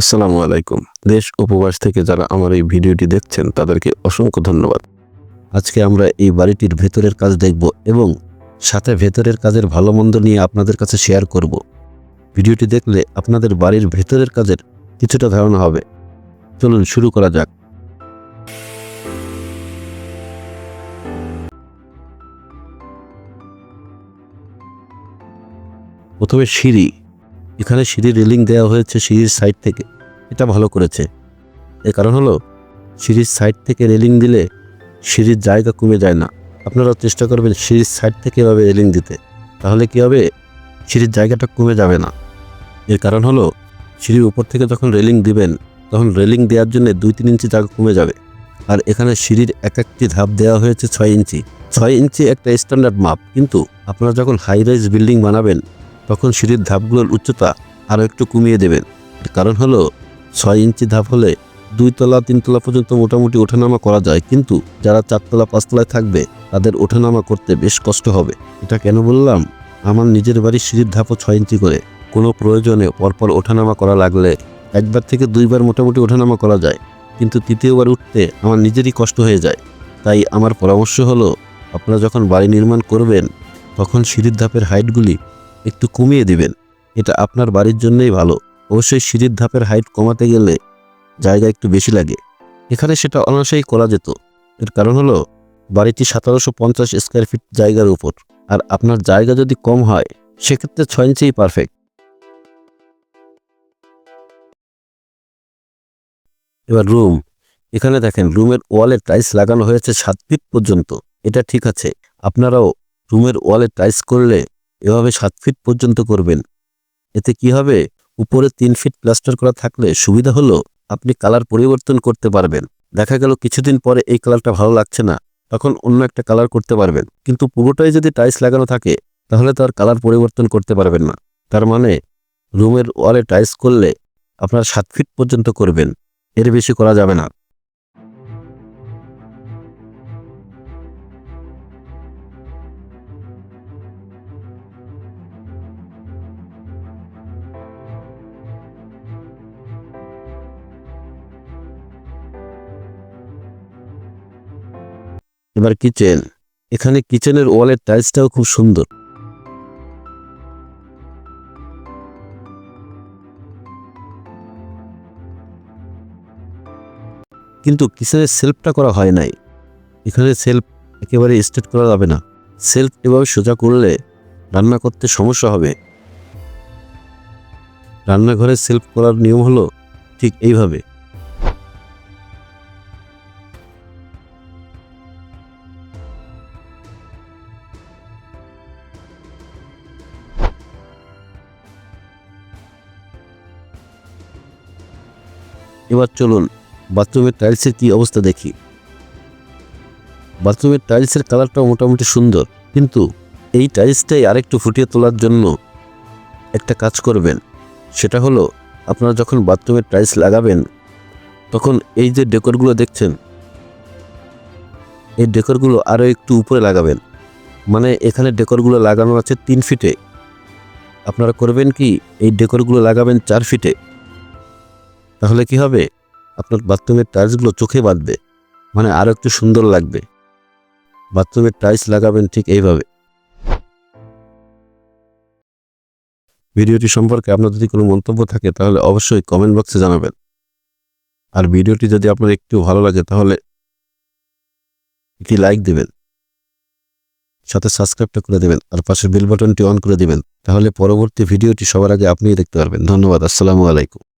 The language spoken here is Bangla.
আসসালামু আলাইকুম। দেশ উপবাস থেকে যারা আমার এই ভিডিওটি দেখছেন, তাদেরকে অসংখ্য ধন্যবাদ। আজকে আমরা এই বাড়িটির ভেতরের কাজ দেখব এবং সাথে ভেতরের কাজের ভালো মন্দ নিয়ে আপনাদের কাছে শেয়ার করব। ভিডিওটি দেখলে আপনাদের বাড়ির ভেতরের কাজের কিছুটা ধারণা হবে। চলুন শুরু করা যাক। প্রথমে সিঁড়ি। এখানে সিঁড়ির রেলিং দেওয়া হয়েছে সিঁড়ির সাইড থেকে। এটা ভালো করেছে। এর কারণ হলো, সিঁড়ির সাইড থেকে রেলিং দিলে সিঁড়ির জায়গা কমে যায় না। আপনারা চেষ্টা করবেন সিঁড়ির সাইড থেকে এভাবে রেলিং দিতে। তাহলে কি হবে? সিঁড়ির জায়গাটা কমে যাবে না। এর কারণ হলো, সিঁড়ির উপর থেকে যখন রেলিং দিবেন, তখন রেলিং দেওয়ার জন্য দুই তিন ইঞ্চি জায়গা কমে যাবে। আর এখানে সিঁড়ির এক একটি ধাপ দেওয়া হয়েছে ছয় ইঞ্চি। ছয় ইঞ্চি একটা স্ট্যান্ডার্ড মাপ। কিন্তু আপনারা যখন হাই রাইজ বিল্ডিং বানাবেন তখন সিঁড়ির ধাপগুলোর উচ্চতা আরও একটু কমিয়ে দেবেন। কারণ হলো, ছয় ইঞ্চি ধাপ হলে দুই তলা তিনতলা পর্যন্ত মোটামুটি ওঠানামা করা যায়, কিন্তু যারা চারতলা, পাঁচতলায় থাকবে, তাদের ওঠানামা করতে বেশ কষ্ট হবে। এটা কেন বললাম? আমার নিজের বাড়ির সিঁড়ির ধাপও ছয় ইঞ্চি করে। কোনো প্রয়োজনে পরপর ওঠানামা করা লাগলে একবার থেকে দুইবার মোটামুটি ওঠানামা করা যায়, কিন্তু তৃতীয়বার উঠতে আমার নিজেরই কষ্ট হয়ে যায়। তাই আমার পরামর্শ হলো, আপনারা যখন বাড়ি নির্মাণ করবেন, তখন সিঁড়ির ধাপের হাইটগুলি একটু কমিয়ে দিবেন। এটা আপনার বাড়ির জন্যই ভালো। অবশ্যই সিঁড়ির ধাপের হাইট কমাতে গেলে জায়গা একটু বেশি লাগে। এখানে সেটা অনায়াসেই করা যেত। এর কারণ হলো, বাড়িটি সতেরোশো পঞ্চাশ স্কোয়ার ফিট জায়গার উপর। আর আপনার জায়গা যদি কম হয়, সেক্ষেত্রে ছয় ইঞ্চেই পারফেক্ট এবার রুম এখানে দেখেন, রুমের ওয়ালে টাইলস লাগানো হয়েছে সাত ফিট পর্যন্ত। এটা ঠিক আছে। আপনারাও রুমের ওয়ালে টাইলস করলে এভাবে সাত ফিট পর্যন্ত করবেন। এতে কি হবে? উপরে তিন ফিট প্লাস্টার করা থাকলে সুবিধা হলো আপনি কালার পরিবর্তন করতে পারবেন। দেখা গেল কিছুদিন পরে এই কালারটা ভালো লাগছে না, তখন অন্য একটা কালার করতে পারবেন। কিন্তু পুরোটাই যদি টাইলস লাগানো থাকে, তাহলে তার কালার পরিবর্তন করতে পারবেন না। তার মানে রুমের ওয়ালে টাইলস করলে আপনার সাত ফিট পর্যন্ত করবেন। এর বেশি করা যাবে না। এবার কিচেন। এখানে কিচেনের ওয়ালের টাইলসটাও খুব সুন্দর। কিন্তু কিচেনের সেলফটা করা হয় নাই। এখানে সেলফ একেবারে স্ট্রেট করা যাবে না। সেলফ এভাবে সোজা করলে রান্না করতে সমস্যা হবে। রান্নাঘরে সেলফ করার নিয়ম হলো ঠিক এইভাবে। এবার চলুন বাথরুমের টাইলসের কি অবস্থা দেখি। বাথরুমের টাইলসের কালারটা মোটামুটি সুন্দর, কিন্তু এই টাইলসটাই আরেকটু ফুটিয়ে তোলার জন্য একটা কাজ করবেন। সেটা হলো, আপনারা যখন বাথরুমের টাইলস লাগাবেন, তখন এই যে ডেকোরগুলো দেখছেন, এই ডেকোরগুলো আরও একটু উপরে লাগাবেন। মানে এখানে ডেকোরগুলো লাগানো আছে তিন ফিটে। আপনারা করবেন কি, এই ডেকোরগুলো লাগাবেন চার ফিটে। তাহলে কি হবে? আপনার বাথরুমের টাইলসগুলো চোখে বাঁধবে। মানে আরও একটু সুন্দর লাগবে। বাথরুমের টাইলস লাগাবেন ঠিক এইভাবে। ভিডিওটি সম্পর্কে আপনার যদি কোনো মন্তব্য থাকে, তাহলে অবশ্যই কমেন্ট বক্সে জানাবেন। আর ভিডিওটি যদি আপনার একটু ভালো লাগে, তাহলে একটি লাইক দেবেন। সাথে সাবস্ক্রাইবটা করে দেবেন। আর পাশের বেল বাটনটি অন করে দেবেন। তাহলে পরবর্তী ভিডিওটি সবার আগে আপনিই দেখতে পারবেন। ধন্যবাদ। আসসালামু আলাইকুম।